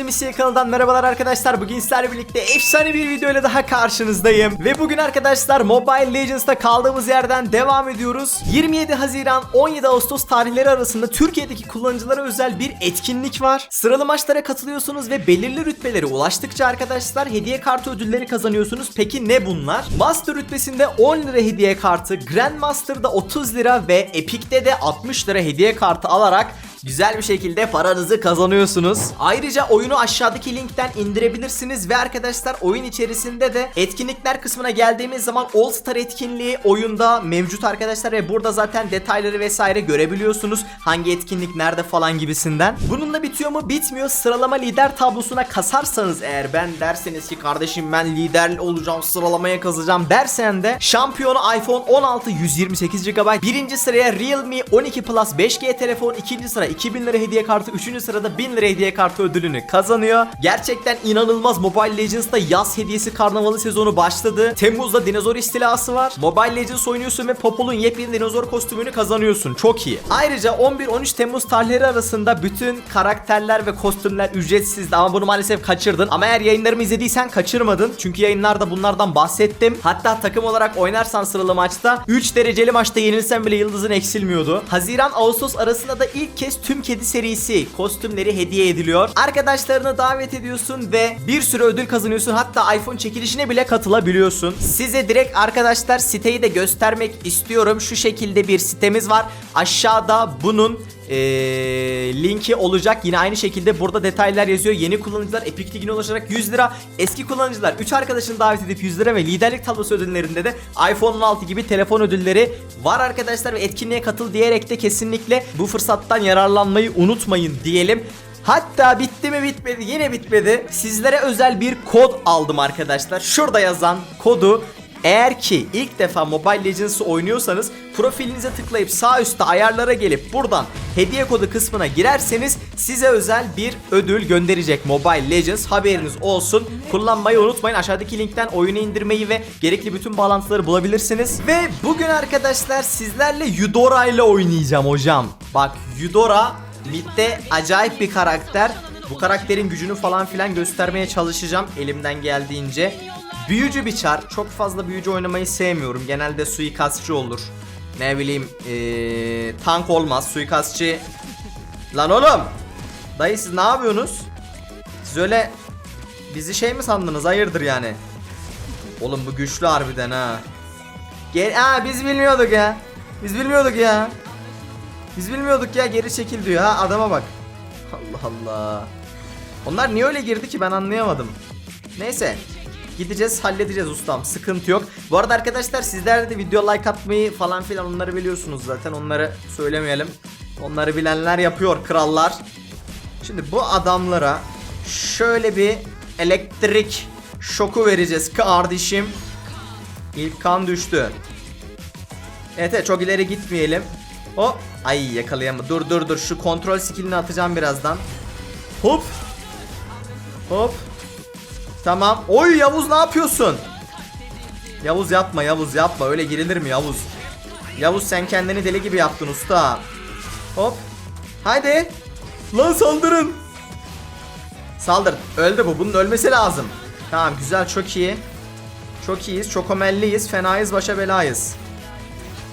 Hepinize Misya kanalından merhabalar arkadaşlar. Bugün sizlerle birlikte efsane bir video ile daha karşınızdayım. Ve bugün arkadaşlar Mobile Legends'ta kaldığımız yerden devam ediyoruz. 27 Haziran 17 Ağustos tarihleri arasında Türkiye'deki kullanıcılara özel bir etkinlik var. Sıralı maçlara katılıyorsunuz ve belirli rütbelere ulaştıkça arkadaşlar hediye kartı ödülleri kazanıyorsunuz. Peki ne bunlar? Master rütbesinde 10 lira hediye kartı, Grandmaster'da 30 lira ve Epic'te de 60 lira hediye kartı alarak Güzel bir şekilde paranızı kazanıyorsunuz. Ayrıca oyunu aşağıdaki linkten indirebilirsiniz ve arkadaşlar oyun içerisinde de etkinlikler kısmına geldiğimiz zaman All Star etkinliği oyunda mevcut arkadaşlar ve burada zaten detayları vesaire görebiliyorsunuz. Hangi etkinlik nerede falan gibisinden. Bununla bitiyor mu? Bitmiyor. Sıralama lider tablosuna kasarsanız eğer ben derseniz ki kardeşim ben lider olacağım sıralamaya kazacağım dersen de şampiyonu iPhone 16 128 GB. Birinci sıraya Realme 12 Plus 5G telefon. ikinci sıra 2000 lira hediye kartı. Üçüncü sırada 1000 lira hediye kartı ödülünü kazanıyor. Gerçekten inanılmaz Mobile Legends'ta yaz hediyesi karnavalı sezonu başladı. Temmuz'da dinozor istilası var. Mobile Legends oynuyorsun ve Popol'un yepyeni dinozor kostümünü kazanıyorsun. Çok iyi. Ayrıca 11-13 Temmuz tarihleri arasında bütün karakterler ve kostümler ücretsizdi ama bunu maalesef kaçırdın. Ama eğer yayınlarımı izlediysen kaçırmadın. Çünkü yayınlarda bunlardan bahsettim. Hatta takım olarak oynarsan sıralı maçta 3 dereceli maçta yenilsen bile yıldızın eksilmiyordu. Haziran Ağustos arasında da ilk kez tüm kedi serisi kostümleri hediye ediliyor. Arkadaşlarını davet ediyorsun ve bir sürü ödül kazanıyorsun. Hatta iPhone çekilişine bile katılabiliyorsun. Size direkt arkadaşlar siteyi de göstermek istiyorum. Şu şekilde bir sitemiz var. Aşağıda bunun ee, linki olacak. Yine aynı şekilde burada detaylar yazıyor. Yeni kullanıcılar Epic Lig'ine ulaşarak 100 lira. Eski kullanıcılar 3 arkadaşını davet edip 100 lira ve liderlik tablosu ödüllerinde de iPhone 16 gibi telefon ödülleri var arkadaşlar ve etkinliğe katıl diyerek de kesinlikle bu fırsattan yararlanmayı unutmayın diyelim. Hatta bitti mi bitmedi yine bitmedi. Sizlere özel bir kod aldım arkadaşlar. Şurada yazan kodu eğer ki ilk defa Mobile Legends'ı oynuyorsanız profilinize tıklayıp sağ üstte ayarlara gelip buradan hediye kodu kısmına girerseniz size özel bir ödül gönderecek Mobile Legends haberiniz olsun. Kullanmayı unutmayın aşağıdaki linkten oyunu indirmeyi ve gerekli bütün bağlantıları bulabilirsiniz. Ve bugün arkadaşlar sizlerle Eudora ile oynayacağım hocam. Bak Eudora midde acayip bir karakter. Bu karakterin gücünü falan filan göstermeye çalışacağım elimden geldiğince. Büyücü bir çar. Çok fazla büyücü oynamayı sevmiyorum. Genelde suikastçı olur. Ne bileyim ee, tank olmaz. Suikastçı. Lan oğlum. Dayı siz ne yapıyorsunuz? Siz öyle bizi şey mi sandınız? Hayırdır yani? Oğlum bu güçlü harbiden ha. Gel Aa biz bilmiyorduk ya. Biz bilmiyorduk ya. Biz bilmiyorduk ya geri çekil diyor ha adama bak. Allah Allah. Onlar niye öyle girdi ki ben anlayamadım. Neyse. Gideceğiz halledeceğiz ustam sıkıntı yok. Bu arada arkadaşlar sizler de video like atmayı falan filan onları biliyorsunuz zaten onları söylemeyelim. Onları bilenler yapıyor krallar. Şimdi bu adamlara şöyle bir elektrik şoku vereceğiz kardeşim. İlk kan düştü. Evet, evet çok ileri gitmeyelim. O ay yakalayamadım. Dur dur dur şu kontrol skillini atacağım birazdan. Hop. Hop. Tamam. Oy Yavuz ne yapıyorsun? Yavuz yapma Yavuz yapma. Öyle girilir mi Yavuz? Yavuz sen kendini deli gibi yaptın usta. Hop. Haydi. Lan saldırın. Saldır. Öldü bu. Bunun ölmesi lazım. Tamam güzel çok iyi. Çok iyiyiz. Çok omelliyiz. Fenayız başa belayız.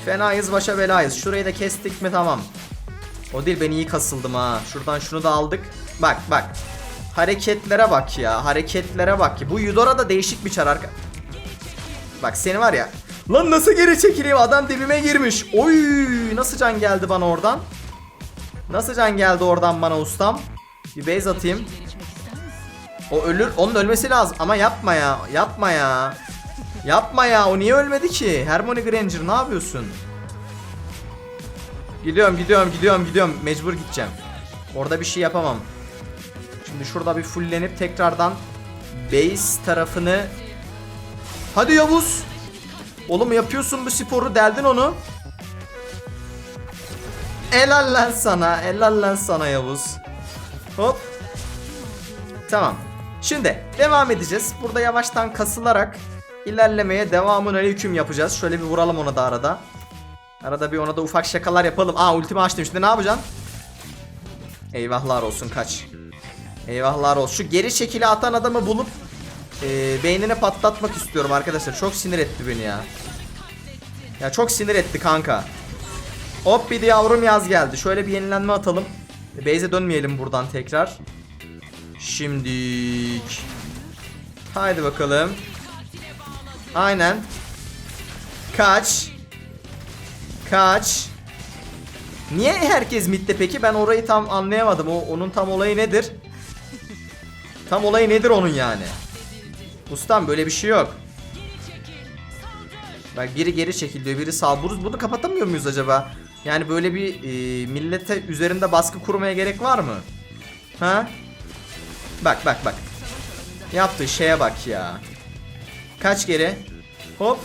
Fenayız başa belayız. Şurayı da kestik mi tamam. O değil ben iyi kasıldım ha. Şuradan şunu da aldık. Bak bak. Hareketlere bak ya. Hareketlere bak ki. Bu Eudora da değişik bir çar arka. Bak seni var ya. Lan nasıl geri çekileyim? Adam dibime girmiş. Oy nasıl can geldi bana oradan? Nasıl can geldi oradan bana ustam? Bir base atayım. O ölür. Onun ölmesi lazım. Ama yapma ya. Yapma ya. Yapma ya. O niye ölmedi ki? Harmony Granger ne yapıyorsun? Gidiyorum gidiyorum gidiyorum gidiyorum. Mecbur gideceğim. Orada bir şey yapamam. Şimdi şurada bir fulllenip tekrardan base tarafını Hadi Yavuz. Oğlum yapıyorsun bu sporu deldin onu. Helal lan sana. Helal lan sana Yavuz. Hop. Tamam. Şimdi devam edeceğiz. Burada yavaştan kasılarak ilerlemeye devamın aleyküm yapacağız. Şöyle bir vuralım ona da arada. Arada bir ona da ufak şakalar yapalım. Aa ultimi açtım. Şimdi ne yapacaksın? Eyvahlar olsun kaç. Eyvahlar olsun. Şu geri çekili atan adamı bulup e, beynine patlatmak istiyorum arkadaşlar. Çok sinir etti beni ya. Ya çok sinir etti kanka. Hop bir de yavrum yaz geldi. Şöyle bir yenilenme atalım. Base'e dönmeyelim buradan tekrar. Şimdik. Haydi bakalım. Aynen. Kaç. Kaç. Niye herkes midde peki? Ben orayı tam anlayamadım. O onun tam olayı nedir? Tam olayı nedir onun yani? Ustam böyle bir şey yok. Bak biri geri çekiliyor, biri sağ. Bunu, bunu kapatamıyor muyuz acaba? Yani böyle bir e, millete üzerinde baskı kurmaya gerek var mı? Ha? Bak bak bak. Yaptığı şeye bak ya. Kaç geri? Hop.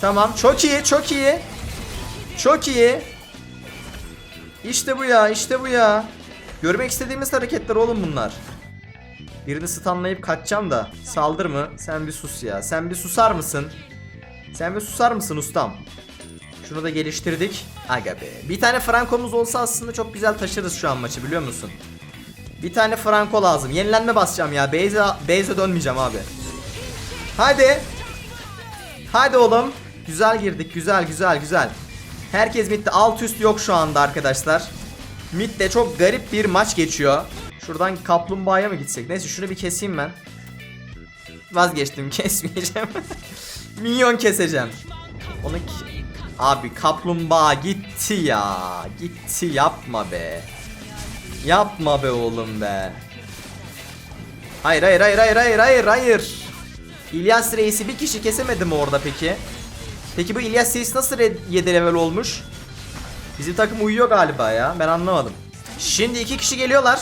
Tamam. Çok iyi, çok iyi. Çok iyi. İşte bu ya, işte bu ya. Görmek istediğimiz hareketler oğlum bunlar. Birini stunlayıp kaçacağım da. Saldır mı? Sen bir sus ya. Sen bir susar mısın? Sen bir susar mısın ustam? Şunu da geliştirdik. Aga be. Bir tane Franco'muz olsa aslında çok güzel taşırız şu an maçı biliyor musun? Bir tane Franco lazım. Yenilenme basacağım ya. Base'e base'e dönmeyeceğim abi. Hadi. Hadi oğlum. Güzel girdik. Güzel güzel güzel. Herkes midde. Alt üst yok şu anda arkadaşlar. Midde çok garip bir maç geçiyor. Şuradan kaplumbağaya mı gitsek? Neyse şunu bir keseyim ben. Vazgeçtim kesmeyeceğim. Minyon keseceğim. Onu Abi kaplumbağa gitti ya. Gitti yapma be. Yapma be oğlum be. Hayır hayır hayır hayır hayır hayır hayır. İlyas Reis'i bir kişi kesemedi mi orada peki? Peki bu İlyas Reis nasıl 7 level olmuş? Bizim takım uyuyor galiba ya. Ben anlamadım. Şimdi iki kişi geliyorlar.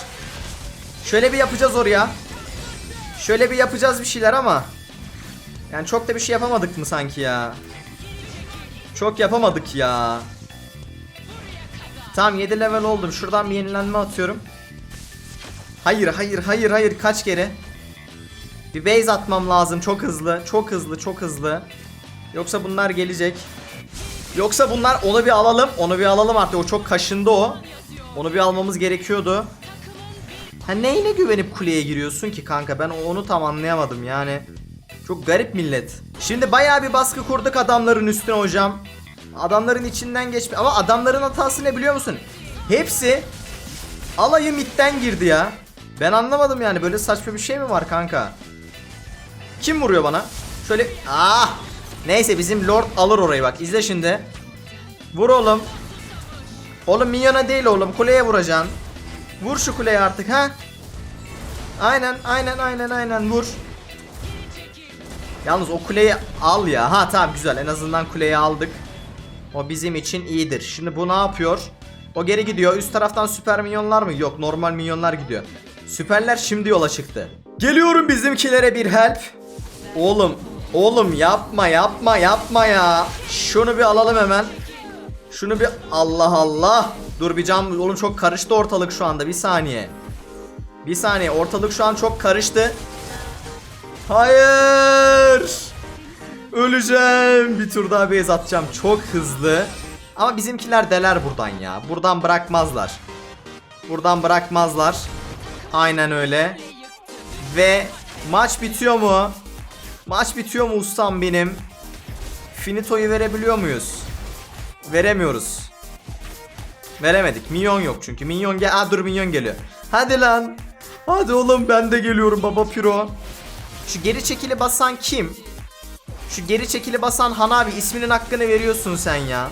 Şöyle bir yapacağız oraya. Şöyle bir yapacağız bir şeyler ama. Yani çok da bir şey yapamadık mı sanki ya? Çok yapamadık ya. Tamam 7 level oldum. Şuradan bir yenilenme atıyorum. Hayır hayır hayır hayır kaç kere? Bir base atmam lazım çok hızlı. Çok hızlı çok hızlı. Yoksa bunlar gelecek. Yoksa bunlar onu bir alalım. Onu bir alalım artık. O çok kaşındı o. Onu bir almamız gerekiyordu. Ha neyine güvenip kuleye giriyorsun ki kanka? Ben onu tam anlayamadım yani. Çok garip millet. Şimdi bayağı bir baskı kurduk adamların üstüne hocam. Adamların içinden geçme. Ama adamların hatası ne biliyor musun? Hepsi alayı midden girdi ya. Ben anlamadım yani böyle saçma bir şey mi var kanka? Kim vuruyor bana? Şöyle ah Neyse bizim Lord alır orayı bak izle şimdi. Vur oğlum. Oğlum minyona değil oğlum kuleye vuracaksın. Vur şu kuleye artık ha. Aynen aynen aynen aynen vur. Yalnız o kuleyi al ya. Ha tamam güzel en azından kuleyi aldık. O bizim için iyidir. Şimdi bu ne yapıyor? O geri gidiyor. Üst taraftan süper minyonlar mı? Yok normal minyonlar gidiyor. Süperler şimdi yola çıktı. Geliyorum bizimkilere bir help. Oğlum Oğlum yapma yapma yapma ya. Şunu bir alalım hemen. Şunu bir Allah Allah. Dur bir cam oğlum çok karıştı ortalık şu anda bir saniye. Bir saniye ortalık şu an çok karıştı. Hayır. Öleceğim. Bir tur daha base atacağım. Çok hızlı. Ama bizimkiler deler buradan ya. Buradan bırakmazlar. Buradan bırakmazlar. Aynen öyle. Ve maç bitiyor mu? Maç bitiyor mu ustam benim? Finito'yu verebiliyor muyuz? Veremiyoruz. Veremedik. Minyon yok çünkü. Minyon gel. Aa dur minyon geliyor. Hadi lan. Hadi oğlum ben de geliyorum baba piro. Şu geri çekili basan kim? Şu geri çekili basan Han abi isminin hakkını veriyorsun sen ya.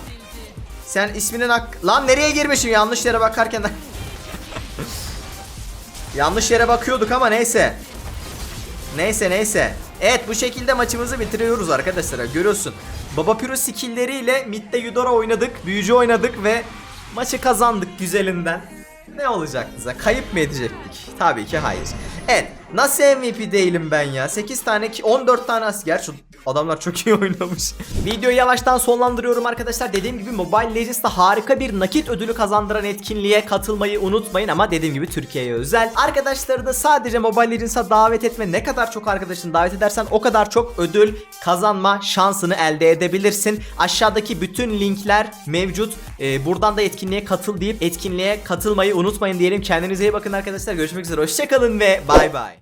Sen isminin hak... Lan nereye girmişim yanlış yere bakarken Yanlış yere bakıyorduk ama neyse. Neyse neyse. Evet bu şekilde maçımızı bitiriyoruz arkadaşlar. Görüyorsun. Baba Piro skill'leriyle midde Yudora oynadık. Büyücü oynadık ve maçı kazandık güzelinden. Ne olacaktı bize? Kayıp mı edecektik? Tabii ki hayır. Evet. Nasıl MVP değilim ben ya? 8 tane ki 14 tane as. Gerçi Adamlar çok iyi oynamış. Videoyu yavaştan sonlandırıyorum arkadaşlar. Dediğim gibi Mobile Legends'ta harika bir nakit ödülü kazandıran etkinliğe katılmayı unutmayın ama dediğim gibi Türkiye'ye özel. Arkadaşları da sadece Mobile Legends'a davet etme. Ne kadar çok arkadaşını davet edersen o kadar çok ödül kazanma şansını elde edebilirsin. Aşağıdaki bütün linkler mevcut. Ee, buradan da etkinliğe katıl deyip etkinliğe katılmayı unutmayın diyelim. Kendinize iyi bakın arkadaşlar. Görüşmek üzere. Hoşçakalın ve bay bay.